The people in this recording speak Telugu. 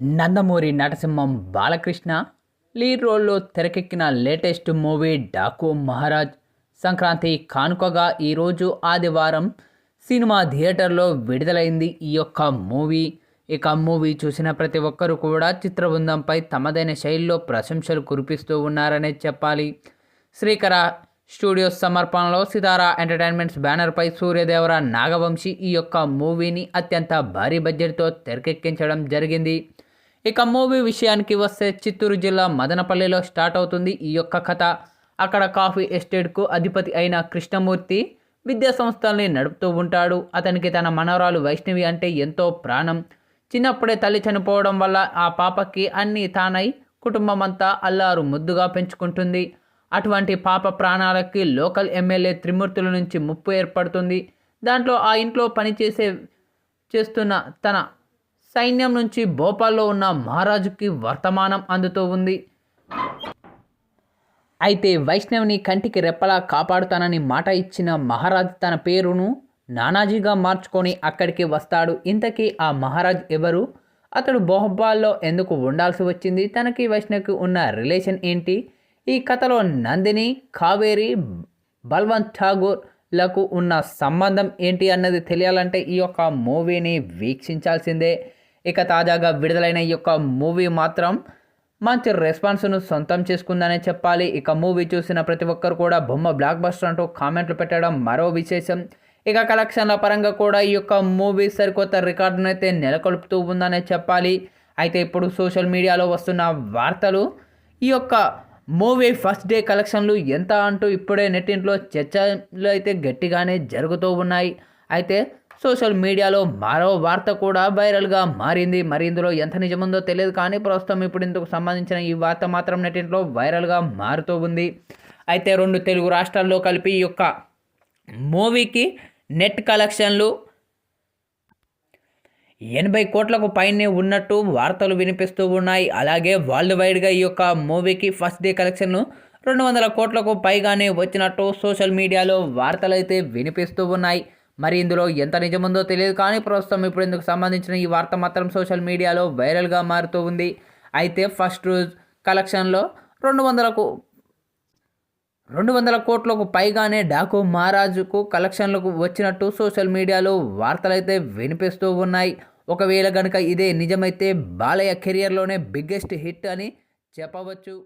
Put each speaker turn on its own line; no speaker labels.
నందమూరి నటసింహం బాలకృష్ణ లీడ్ రోల్లో తెరకెక్కిన లేటెస్ట్ మూవీ డాకు మహారాజ్. సంక్రాంతి కానుకగా ఈరోజు ఆదివారం సినిమా థియేటర్లో విడుదలైంది ఈ యొక్క మూవీ. ఇక మూవీ చూసిన ప్రతి ఒక్కరూ కూడా చిత్రబృందంపై తమదైన శైలిలో ప్రశంసలు కురిపిస్తూ ఉన్నారనే చెప్పాలి. శ్రీకర స్టూడియోస్ సమర్పణలో సితారా ఎంటర్టైన్మెంట్స్ బ్యానర్పై సూర్యదేవర నాగవంశీ ఈ యొక్క మూవీని అత్యంత భారీ బడ్జెట్తో తెరకెక్కించడం జరిగింది. ఇక మూవీ విషయానికి వస్తే చిత్తూరు జిల్లా మదనపల్లిలో స్టార్ట్ అవుతుంది ఈ యొక్క కథ. అక్కడ కాఫీ ఎస్టేట్కు అధిపతి అయిన కృష్ణమూర్తి విద్యా సంస్థల్ని నడుపుతూ ఉంటాడు. అతనికి తన మనవరాలు వైష్ణవి అంటే ఎంతో ప్రాణం. చిన్నప్పుడే తల్లి చనిపోవడం వల్ల ఆ పాపకి అన్నీ తానై కుటుంబం అంతా అల్లారు ముద్దుగా పెంచుకుంటుంది. అటువంటి పాప ప్రాణాలకి లోకల్ ఎమ్మెల్యే త్రిమూర్తుల నుంచి ముప్పు ఏర్పడుతుంది. దాంట్లో ఆ ఇంట్లో పనిచేసే చేస్తున్న తన సైన్యం నుంచి భోపాల్లో ఉన్న మహారాజుకి వర్తమానం అందుతూ ఉంది. అయితే వైష్ణవిని కంటికి రెప్పలా కాపాడుతానని మాట ఇచ్చిన మహారాజ్ తన పేరును నానాజీగా మార్చుకొని అక్కడికి వస్తాడు. ఇంతకీ ఆ మహారాజ్ ఎవరు? అతడు భోపాల్లో ఎందుకు ఉండాల్సి వచ్చింది? తనకి వైష్ణవికి ఉన్న రిలేషన్ ఏంటి? ఈ కథలో నందిని కావేరి బల్వంత్ ఠాగూర్లకు ఉన్న సంబంధం ఏంటి అన్నది తెలియాలంటే ఈ యొక్క మూవీని వీక్షించాల్సిందే. ఇక తాజాగా విడుదలైన ఈ యొక్క మూవీ మాత్రం మంచి రెస్పాన్స్ను సొంతం చేసుకుందనే చెప్పాలి. ఇక మూవీ చూసిన ప్రతి ఒక్కరు కూడా బొమ్మ బ్లాక్ బస్టర్ అంటూ కామెంట్లు పెట్టడం మరో విశేషం. ఇక కలెక్షన్ల పరంగా కూడా ఈ యొక్క మూవీ సరికొత్త రికార్డును అయితే నెలకొల్పుతూ ఉందనే చెప్పాలి. అయితే ఇప్పుడు సోషల్ మీడియాలో వస్తున్న వార్తలు ఈ యొక్క మూవీ ఫస్ట్ డే కలెక్షన్లు ఎంత అంటూ ఇప్పుడే నెట్టింట్లో చర్చలు అయితే గట్టిగానే జరుగుతూ ఉన్నాయి. అయితే సోషల్ మీడియాలో మరో వార్త కూడా వైరల్గా మారింది. మరి ఇందులో ఎంత నిజముందో తెలియదు కానీ ప్రస్తుతం ఇప్పుడు ఇందుకు సంబంధించిన ఈ వార్త మాత్రం నెటింట్లో వైరల్గా మారుతూ ఉంది. అయితే రెండు తెలుగు రాష్ట్రాల్లో కలిపి ఈ యొక్క మూవీకి నెట్ కలెక్షన్లు ఎనభై కోట్లకు పైనే ఉన్నట్టు వార్తలు వినిపిస్తూ ఉన్నాయి. అలాగే వరల్డ్ వైడ్గా ఈ యొక్క మూవీకి ఫస్ట్ డే కలెక్షన్ను రెండు వందల కోట్లకు పైగానే వచ్చినట్టు సోషల్ మీడియాలో వార్తలు అయితే వినిపిస్తూ ఉన్నాయి. మరి ఇందులో ఎంత నిజముందో తెలియదు కానీ ప్రస్తుతం ఇప్పుడు ఇందుకు సంబంధించిన ఈ వార్త మాత్రం సోషల్ మీడియాలో వైరల్గా మారుతూ ఉంది. అయితే ఫస్ట్ రోజు కలెక్షన్లో రెండు వందలకు రెండు వందల కోట్లకు పైగానే డాకు మహారాజుకు కలెక్షన్లకు వచ్చినట్టు సోషల్ మీడియాలో వార్తలైతే వినిపిస్తూ ఉన్నాయి. ఒకవేళ కనుక ఇదే నిజమైతే బాలయ్య కెరియర్లోనే బిగ్గెస్ట్ హిట్ అని చెప్పవచ్చు.